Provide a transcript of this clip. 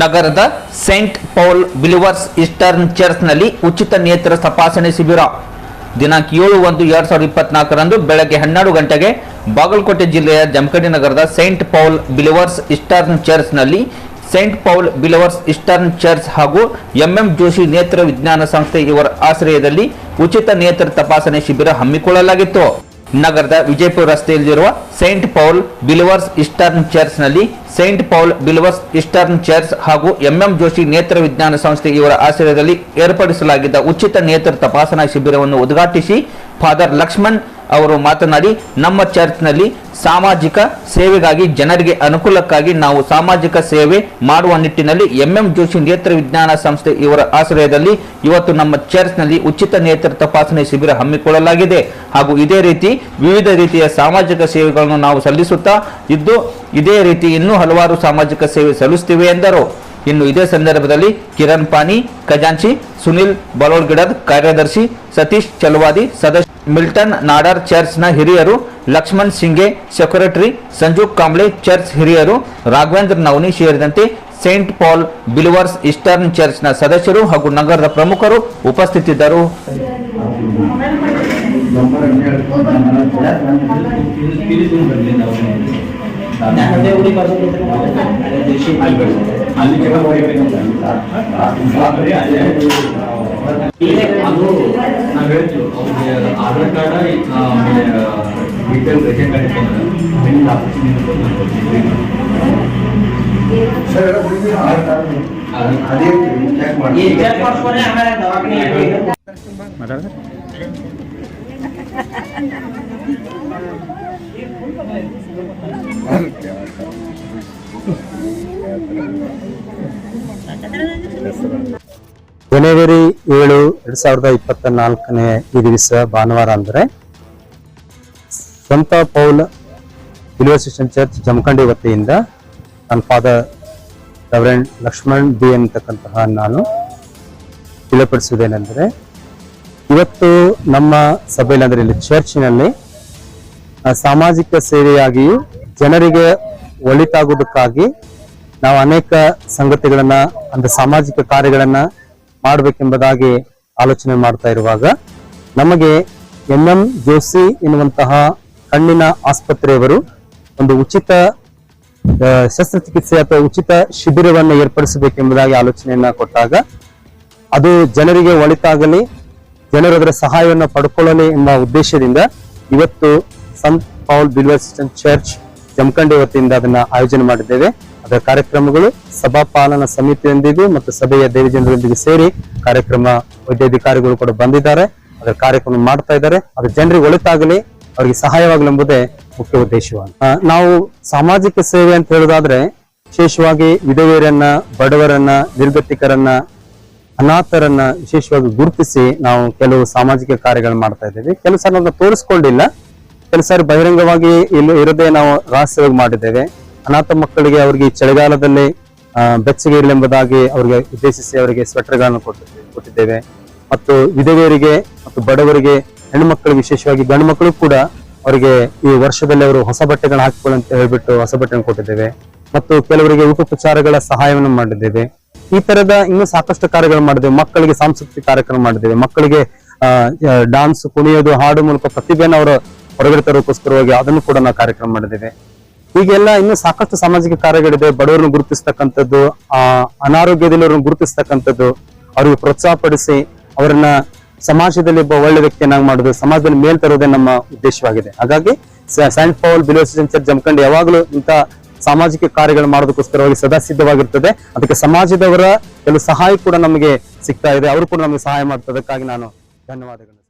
ನಗರದ Saint Paul believers eastern ಚರ್ಚ್ನಲ್ಲಿ ಉಚಿತ ನೇತ್ರ ತಪಾಸಣೆ ಶಿಬಿರ. ದಿನಾಂಕ ಏಳು ಒಂದು ಎರಡ್ ಸಾವಿರದ ಇಪ್ಪತ್ನಾಲ್ಕರಂದು ಬೆಳಗ್ಗೆ ಹನ್ನೆರಡು ಗಂಟೆಗೆ ಬಾಗಲಕೋಟೆ ಜಿಲ್ಲೆಯ ಜಮಖಂಡಿ ನಗರದ Saint Paul believers eastern ಚರ್ಚ್ನಲ್ಲಿ saint Paul believers eastern church ಹಾಗೂ ಎಂಎಂ ಜೋಶಿ ನೇತ್ರ ವಿಜ್ಞಾನ ಸಂಸ್ಥೆ ಇವರ ಆಶ್ರಯದಲ್ಲಿ ಉಚಿತ ನೇತ್ರ ತಪಾಸಣೆ ಶಿಬಿರ ಹಮ್ಮಿಕೊಳ್ಳಲಾಗಿತ್ತು. ನಗರದ ವಿಜಯಪುರ ರಸ್ತೆಯಲ್ಲಿರುವ Saint Paul believers eastern ಚರ್ಚ್ನಲ್ಲಿ saint Paul believers eastern church ಹಾಗೂ ಎಂಎಂ ಜೋಶಿ ನೇತ್ರ ವಿಜ್ಞಾನ ಸಂಸ್ಥೆ ಇವರ ಆಶ್ರಯದಲ್ಲಿ ಏರ್ಪಡಿಸಲಾಗಿದ್ದ ಉಚಿತ ನೇತ್ರ ತಪಾಸಣಾ ಶಿಬಿರವನ್ನು ಉದ್ಘಾಟಿಸಿ ಫಾದರ್ ಲಕ್ಷ್ಮಣ್ ಅವರು ಮಾತನಾಡಿ, ನಮ್ಮ ಚರ್ಚ್ನಲ್ಲಿ ಸಾಮಾಜಿಕ ಸೇವೆಗಾಗಿ ಜನರಿಗೆ ಅನುಕೂಲಕ್ಕಾಗಿ ನಾವು ಸಾಮಾಜಿಕ ಸೇವೆ ಮಾಡುವ ನಿಟ್ಟಿನಲ್ಲಿ ಎಂಎಂ ಜೋಶಿ ನೇತ್ರ ವಿಜ್ಞಾನ ಸಂಸ್ಥೆ ಇವರ ಆಶ್ರಯದಲ್ಲಿ ಇವತ್ತು ನಮ್ಮ ಚರ್ಚ್ನಲ್ಲಿ ಉಚಿತ ನೇತ್ರ ತಪಾಸಣೆ ಶಿಬಿರ ಹಮ್ಮಿಕೊಳ್ಳಲಾಗಿದೆ. ಹಾಗೂ ಇದೇ ರೀತಿ ವಿವಿಧ ರೀತಿಯ ಸಾಮಾಜಿಕ ಸೇವೆಗಳನ್ನು ನಾವು ಸಲ್ಲಿಸುತ್ತಾ ಇದ್ದು, ಇದೇ ರೀತಿ ಇನ್ನೂ ಹಲವಾರು ಸಾಮಾಜಿಕ ಸೇವೆ ಸಲ್ಲಿಸುತ್ತಿವೆ ಎಂದರು. ಇನ್ನು ಇದೇ ಸಂದರ್ಭದಲ್ಲಿ ಕಿರಣ್ ಪಾನಿ ಖಜಾಂಚಿ ಸುನಿಲ್ ಬಲೋಡ್ಗಿಡದ್ ಕಾರ್ಯದರ್ಶಿ ಸತೀಶ್ ಚಲವಾದಿ ಸದಸ್ಯ ಮಿಲ್ಟನ್ ನಾಡರ್ ಚರ್ಚ್ನ ಹಿರಿಯರು ಲಕ್ಷ್ಮಣ್ ಸಿಂಗೆ ಸೆಕ್ರೆಟರಿ ಸಂಜು ಕಾಂಬ್ಳೆ ಚರ್ಚ್ ಹಿರಿಯರು ರಾಘವೇಂದ್ರ ನವನಿ ಸೇರಿದಂತೆ ಸೈಂಟ್ ಪಾಲ್ ಬಿಲಿವರ್ಸ್ ಈಸ್ಟರ್ನ್ ಚರ್ಚ್ನ ಸದಸ್ಯರು ಹಾಗೂ ನಗರದ ಪ್ರಮುಖರು ಉಪಸ್ಥಿತಿದ್ದರು ಅದು ನಾವು ಹೇಳ್ತೀವಿ ಅವ್ರಿಗೆ ಆಧಾರ್ ಕಾರ್ಡ್ ಆಮೇಲೆ ಡೀಟೇಲ್ ರೇಷನ್ ಕಾರ್ಡ್ ಇರ್ತದೆ ಬೆನ್ನಿನ ಆಪರೇಷನ್ ಇರ್ತದೆ ಜನವರಿ ಏಳು ಎರಡ್ ಸಾವಿರದ ಇಪ್ಪತ್ತ ನಾಲ್ಕನೇ ಈ ಭಾನುವಾರ ಅಂದ್ರೆ ಸಂತ ಪೌಲ್ ಯೂನಿವರ್ಸಿಟಿ ಚರ್ಚ್ ಜಮಖಂಡಿ ವತಿಯಿಂದ ನನ್ನ ಫಾದರ್ ರೆವರೆಂಡ್ ಲಕ್ಷ್ಮಣ್ ಬಿ ಅಂತಕ್ಕಂತಹ ನಾನು ತಿಳಿಪಡಿಸುವುದೇನೆಂದರೆ ಇವತ್ತು ನಮ್ಮ ಸಭೆಯಲ್ಲಿ ಅಂದರೆ ಇಲ್ಲಿ ಚರ್ಚಿನಲ್ಲಿ ಸಾಮಾಜಿಕ ಸೇವೆಯಾಗಿಯೂ ಜನರಿಗೆ ಒಳಿತಾಗುವುದಕ್ಕಾಗಿ ನಾವು ಅನೇಕ ಸಂಗತಿಗಳನ್ನ, ಅಂದ್ರೆ ಸಾಮಾಜಿಕ ಕಾರ್ಯಗಳನ್ನ ಮಾಡಬೇಕೆಂಬುದಾಗಿ ಆಲೋಚನೆ ಮಾಡ್ತಾ ಇರುವಾಗ ನಮಗೆ ಎನ್ ಎಂ ಜೋಸಿ ಎನ್ನುವಂತಹ ಕಣ್ಣಿನ ಆಸ್ಪತ್ರೆಯವರು ಒಂದು ಉಚಿತ ಶಸ್ತ್ರಚಿಕಿತ್ಸೆ ಅಥವಾ ಉಚಿತ ಶಿಬಿರವನ್ನು ಏರ್ಪಡಿಸಬೇಕೆಂಬುದಾಗಿ ಆಲೋಚನೆಯನ್ನ ಕೊಟ್ಟಾಗ ಅದು ಜನರಿಗೆ ಒಳಿತಾಗಲಿ ಜನರು ಅದರ ಸಹಾಯವನ್ನು ಪಡ್ಕೊಳ್ಳಲಿ ಎಂಬ ಉದ್ದೇಶದಿಂದ ಇವತ್ತು ಸಂತ್ Paul believers eastern church Jamkhandi ವತಿಯಿಂದ ಅದನ್ನ ಆಯೋಜನೆ ಮಾಡಿದ್ದೇವೆ. ಅದರ ಕಾರ್ಯಕ್ರಮಗಳು ಸಭಾ ಪಾಲನಾ ಸಮಿತಿಯೊಂದಿಗೆ ಮತ್ತು ಸಭೆಯ ದೇವಜನರೊಂದಿಗೆ ಸೇರಿ ಕಾರ್ಯಕ್ರಮ ವೈದ್ಯಾಧಿಕಾರಿಗಳು ಕೂಡ ಬಂದಿದ್ದಾರೆ. ಅದರ ಕಾರ್ಯಕ್ರಮ ಮಾಡ್ತಾ ಇದ್ದಾರೆ. ಅದು ಜನರಿಗೆ ಒಳಿತಾಗಲಿ, ಅವರಿಗೆ ಸಹಾಯವಾಗಲಿ ಎಂಬುದೇ ಮುಖ್ಯ ಉದ್ದೇಶವಾಗಿ. ನಾವು ಸಾಮಾಜಿಕ ಸೇವೆ ಅಂತ ಹೇಳೋದಾದ್ರೆ ವಿಶೇಷವಾಗಿ ವಿಧವೆಯರನ್ನ, ಬಡವರನ್ನ, ನಿರ್ಗತಿಕರನ್ನ, ಅನಾಥರನ್ನ ವಿಶೇಷವಾಗಿ ಗುರುತಿಸಿ ನಾವು ಕೆಲವು ಸಾಮಾಜಿಕ ಕಾರ್ಯಗಳನ್ನು ಮಾಡ್ತಾ ಇದ್ದೇವೆ. ಕೆಲಸ ನಾವು ತೋರಿಸ್ಕೊಂಡಿಲ್ಲ. ಕೆಲಸ ಬಹಿರಂಗವಾಗಿ ಇಲ್ಲಿ ಇರದೆ ನಾವು ರಹಸ್ಯವಾಗಿ ಮಾಡಿದ್ದೇವೆ. ಅನಾಥ ಮಕ್ಕಳಿಗೆ ಅವರಿಗೆ ಚಳಿಗಾಲದಲ್ಲಿ ಬೆಚ್ಚಗೆ ಇರಲೆಂಬುದಾಗಿ ಅವರಿಗೆ ಉದ್ದೇಶಿಸಿ ಅವರಿಗೆ ಸ್ವೆಟರ್ಗಳನ್ನು ಕೊಟ್ಟಿದ್ದೇವೆ ಕೊಟ್ಟಿದ್ದೇವೆ. ಮತ್ತು ವಿಧವೆಯರಿಗೆ ಮತ್ತು ಬಡವರಿಗೆ ಹೆಣ್ಣು ಮಕ್ಕಳು ವಿಶೇಷವಾಗಿ ಗಂಡು ಮಕ್ಕಳು ಕೂಡ ಅವರಿಗೆ ಈ ವರ್ಷದಲ್ಲಿ ಅವರು ಹೊಸ ಬಟ್ಟೆಗಳನ್ನ ಹಾಕಿಕೊಳ್ಳಿ ಅಂತ ಹೇಳ್ಬಿಟ್ಟು ಹೊಸ ಬಟ್ಟೆಗಳನ್ನು ಕೊಟ್ಟಿದ್ದೇವೆ. ಮತ್ತು ಕೆಲವರಿಗೆ ಉಪಚಾರಗಳ ಸಹಾಯವನ್ನು ಮಾಡಿದ್ದೇವೆ. ಈ ತರದ ಇನ್ನೂ ಸಾಕಷ್ಟು ಕಾರ್ಯಗಳು ಮಾಡಿದ್ದೇವೆ. ಮಕ್ಕಳಿಗೆ ಸಾಂಸ್ಕೃತಿಕ ಕಾರ್ಯಕ್ರಮ ಮಾಡಿದ್ದೇವೆ. ಮಕ್ಕಳಿಗೆ ಡಾನ್ಸ್ ಕುಣಿಯೋದು, ಹಾಡು ಮೂಲಕ ಪ್ರತಿಭೆಯನ್ನು ಅವರು ಹೊರಗಡೆ ತರೋಕ್ಕೋಸ್ಕರವಾಗಿ ಅದನ್ನು ಕೂಡ ನಾವು ಕಾರ್ಯಕ್ರಮ ಮಾಡಿದ್ದೇವೆ. ಹೀಗೆಲ್ಲ ಇನ್ನೂ ಸಾಕಷ್ಟು ಸಾಮಾಜಿಕ ಕಾರ್ಯಗಳಿದೆ. ಬಡವರನ್ನು ಗುರುತಿಸ್ತಕ್ಕಂಥದ್ದು, ಆ ಅನಾರೋಗ್ಯದಲ್ಲಿರೋರನ್ನು ಗುರುತಿಸ್ತಕ್ಕಂಥದ್ದು, ಅವ್ರಿಗೆ ಪ್ರೋತ್ಸಾಹ ಪಡಿಸಿ ಅವರನ್ನ ಸಮಾಜದಲ್ಲಿ ಒಬ್ಬ ಒಳ್ಳೆ ವ್ಯಕ್ತಿಯನ್ನಾಗಿ ಮಾಡುದು, ಸಮಾಜದಲ್ಲಿ ಮೇಲ್ ತರೋದೇ ನಮ್ಮ ಉದ್ದೇಶವಾಗಿದೆ. ಹಾಗಾಗಿ saint Paul believers eastern church Jamkhandi ಯಾವಾಗಲೂ ಇಂಥ ಸಾಮಾಜಿಕ ಕಾರ್ಯಗಳು ಮಾಡೋದಕ್ಕೋಸ್ಕರವಾಗಿ ಸದಾ ಸಿದ್ಧವಾಗಿರ್ತದೆ. ಅದಕ್ಕೆ ಸಮಾಜದವರ ಕೆಲವು ಸಹಾಯ ಕೂಡ ನಮಗೆ ಸಿಗ್ತಾ ಇದೆ. ಅವರು ಕೂಡ ನಮಗೆ ಸಹಾಯ ಮಾಡ್ತದಕ್ಕಾಗಿ ನಾನು ಧನ್ಯವಾದಗಳು.